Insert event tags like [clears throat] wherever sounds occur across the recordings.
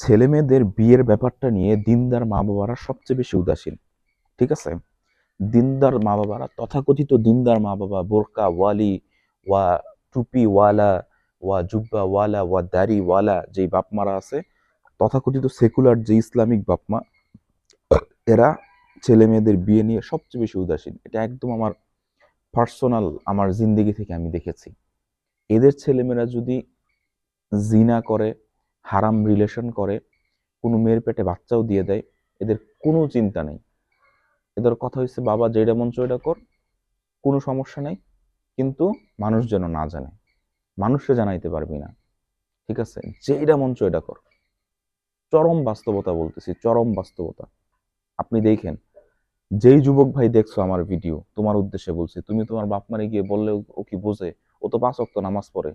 ছেলে মেয়েদের বিয়ের ব্যাপারটা নিয়ে দিনদার মা বাবারা সবচেয়ে বেশি উদাসীন, ঠিক আছে? দিনদার মা বাবারা তথাকথিত দিনদার মা বাবা বোরকা, ওয়ালি, ওয়া টুপি, ওয়ালা, ওয়া জুব্বা, ওয়ালা, ওয়া দাড়ি, ওয়ালা যেই বাপমারা আছে, তথাকথিত সেকুলার যে ইসলামিক বাপমা, এরা ছেলে মেয়েদের বিয়ে নিয়ে সবচেয়ে বেশি উদাসীন। এটা একদম আমার পার্সোনাল, আমার জিন্দেগি থেকে আমি দেখেছি। এদের ছেলেমেয়েরা যদি জিনা করে হারাম রিলেশন করে, কোনো মেয়ের পেটে বাচ্চাও দিয়ে দেয়, এদের কোনো চিন্তা নেই। এদের কথা হচ্ছে বাবা যেটা মন এটা কর, কোনো সমস্যা নেই। কিন্তু মানুষ যেন না জানে, মানুষকে জানাইতে পারবি না। ঠিক আছে? যেটা মন এটা কর। চরম বাস্তবতা বলতেছি, চরম বাস্তবতা। আপনি দেখেন, যেই যুবক ভাই দেখছ আমার ভিডিও তোমার উদ্দেশ্যে বলছি, তুমি তোমার বাপ মারে গিয়ে বললে ও- কি বোঝে? ও তো পাঁচ ওয়াক্ত নামাজ পড়ে।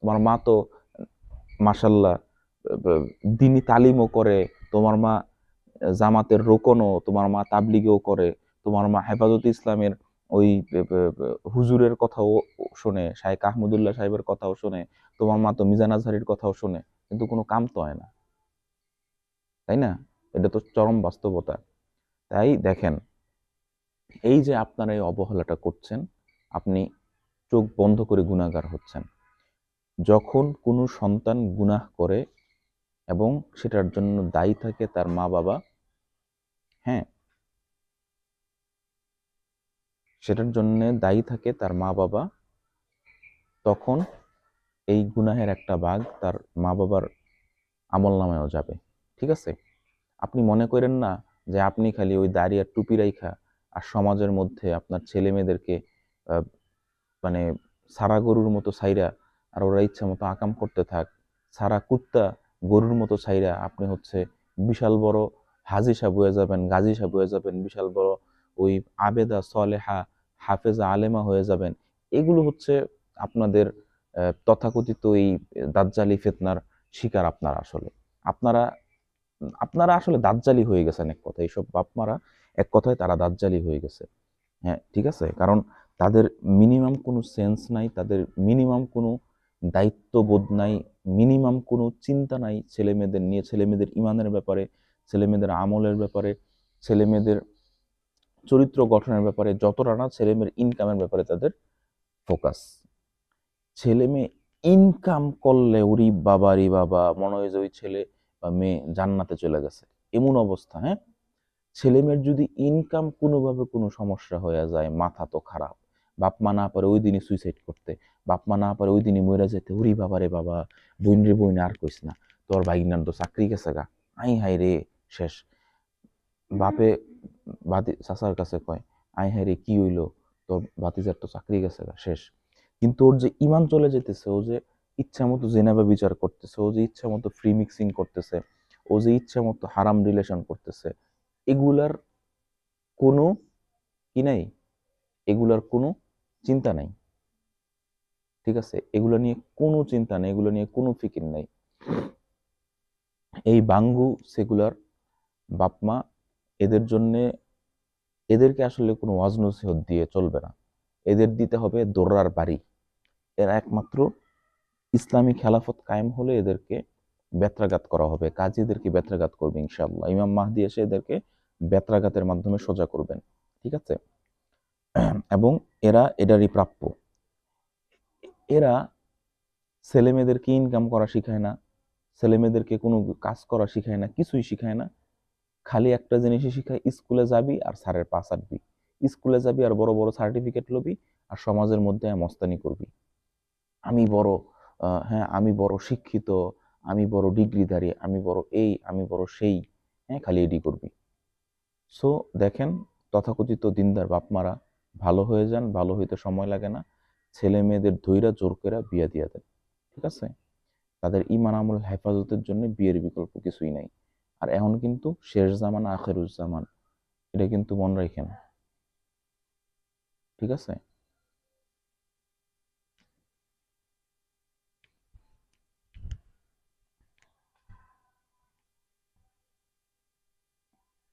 তোমার মা তো মাসাল্লাহ দিনী তালিমও করে, তোমার মা জামাতের রোকনও, তোমার মা তাবলিগেও করে, তোমার মা হেফাজত ইসলামের ওই হুজুরের কথাও শোনে শাহেক আহমদুল্লাহ সাহেবের কথাও শোনে, তোমার মা তো মিজান আজহারির কথাও শোনে, কিন্তু কোনো কাম তো হয় না। তাই না? এটা তো চরম বাস্তবতা। তাই দেখেন, এই যে আপনারা এই অবহেলাটা করছেন, আপনি চোখ বন্ধ করে গুণাগার হচ্ছেন। যখন কোনো সন্তান গুনাহ করে এবং সেটার জন্য দায়ী থাকে তার মা বাবা। হ্যাঁ। সেটার জন্য দায়ী থাকে তার মা বাবা। তখন এই গুনাহের একটা ভাগ তার মা বাবার আমল নামায়ও যাবে। ঠিক আছে? আপনি মনে করেন না যে আপনি খালি ওই দাড়ি আর টুপি রাইখা আর সমাজের মধ্যে আপনার ছেলে মেয়েদেরকে মানে সারা গরুর মতো সাইরা আর ওরা ইচ্ছা মতো আকাম করতে থাক, সারা কুত্তা গরুর মতো ছাইরা আপনি হচ্ছে বিশাল বড় হাজি সাহেব হয়ে যাবেন, গাজী সাহেব হয়ে যাবেন, বিশাল বড় ওই আবেদা সলেহা, হাফেজা আলেমা হয়ে যাবেন। এগুলো হচ্ছে আপনাদের তথাকথিত এই দাজ্জালি ফেতনার শিকার আপনারা আসলে। আপনারা আপনারা আসলে দাজ্জালি হয়ে গেছেন এক কথায়। এইসব বাপমারা এক কথায় তারা দাজ্জালি হয়ে গেছে। হ্যাঁ ঠিক আছে? কারণ তাদের মিনিমাম কোনো সেন্স নাই, তাদের মিনিমাম কোনো দায়িত্ববোধ নাই মিনিমাম কোনো চিন্তা নাই ছেলে মেয়েদের নিয়ে ছেলে মেয়েদের ইমানের ব্যাপারে ছেলে মেয়েদের আমলের ব্যাপারে ছেলে মেয়েদের চরিত্র গঠনের ব্যাপারে, যতটা না ছেলে মেয়ের ইনকামের ব্যাপারে তাদের ফোকাস ছেলে মেয়ে ইনকাম করলে ওরি বাবা রি বাবা, মনে হয় যে ওই ছেলে বা মেয়ে জান্নাতে চলে গেছে। এমন অবস্থা হ্যাঁ? ছেলে মেয়ের যদি ইনকাম কোনোভাবে কোনো সমস্যা হয়ে যায়, মাথা তো খারাপ। বাপ মা না পারে ওই দিনই সুইসাইড করতে, বাপ মা না পারে ওই দিনই মরে যেতে ওরি বাবা রে বাবা বইন রে বইন আর কইস না। তোর ভাইনার তো চাকরি গেছে গা। আই হাই রে, শেষ। বাপে বাতি, চাচার কাছে কয়, আই হাই রে, কি হইল? তোর বাতিজার তো চাকরি গেছে গা, শেষ। কিন্তু ওর যে ইমান চলে যেতেছে ও যে ইচ্ছা মতো জেনাবা বিচার করতেছে, ও যে ইচ্ছা মতো ফ্রি মিক্সিং করতেছে, ও যে ইচ্ছা মতো হারাম রিলেশন করতেছে, এগুলার কোনো কি নাই? এগুলার কোনো চিন্তা নাই। ঠিক আছে? এগুলো নিয়ে কোনো চিন্তা নেই, এগুলো নিয়ে কোনো ফিকির নাই। এই বাঙ্গু সেগুলার বাপমা এদের জন্যে, এদেরকে আসলে কোনো ওয়াজ দিয়ে চলবে না। এদের দিতে হবে দোর্রার বাড়ি। এরা একমাত্র ইসলামী খেলাফত কায়েম হলে এদেরকে বেত্রাঘাত করা হবে। কাজী এদেরকে বেত্রাঘাত করবে ইনশাআল্লাহ। ইমাম মাহদি এসে এদেরকে বেত্রাঘাতের মাধ্যমে সোজা করবেন। ঠিক আছে? [clears throat] এবং এরা এটারই প্রাপ্য। এরা ছেলে মেয়েদেরকে ইনকাম করা শিখায় না, ছেলে মেয়েদেরকে কোনো কাজ করা শিখায় না, কিছুই শিখায় না। খালি একটা জিনিসই শিখায়, স্কুলে যাবি আর স্যারের পাস আটবি। স্কুলে যাবি আর বড় বড় সার্টিফিকেট লবি আর সমাজের মধ্যে মস্তানি করবি। আমি বড় হ্যাঁ আমি বড় শিক্ষিত, আমি বড় ডিগ্রিধারী, আমি বড় এই, আমি বড় সেই হ্যাঁ খালি এডি করবি। সো দেখেন, তথাকথিত দিনদার বাপমারা ভালো হয়ে যান, ভালো হইতে সময় লাগে না। ছেলে মেয়েদের ধৈরা জোর করে বিয়া দিয়ে দেন, ঠিক আছে? তাদের ইমান আমল হেফাজতের জন্য বিয়ের বিকল্প কিছুই নাই। আর এখন কিন্তু শেষ জামান আখেরুজ্জামান এটা কিন্তু মনে রাখেন, ঠিক আছে?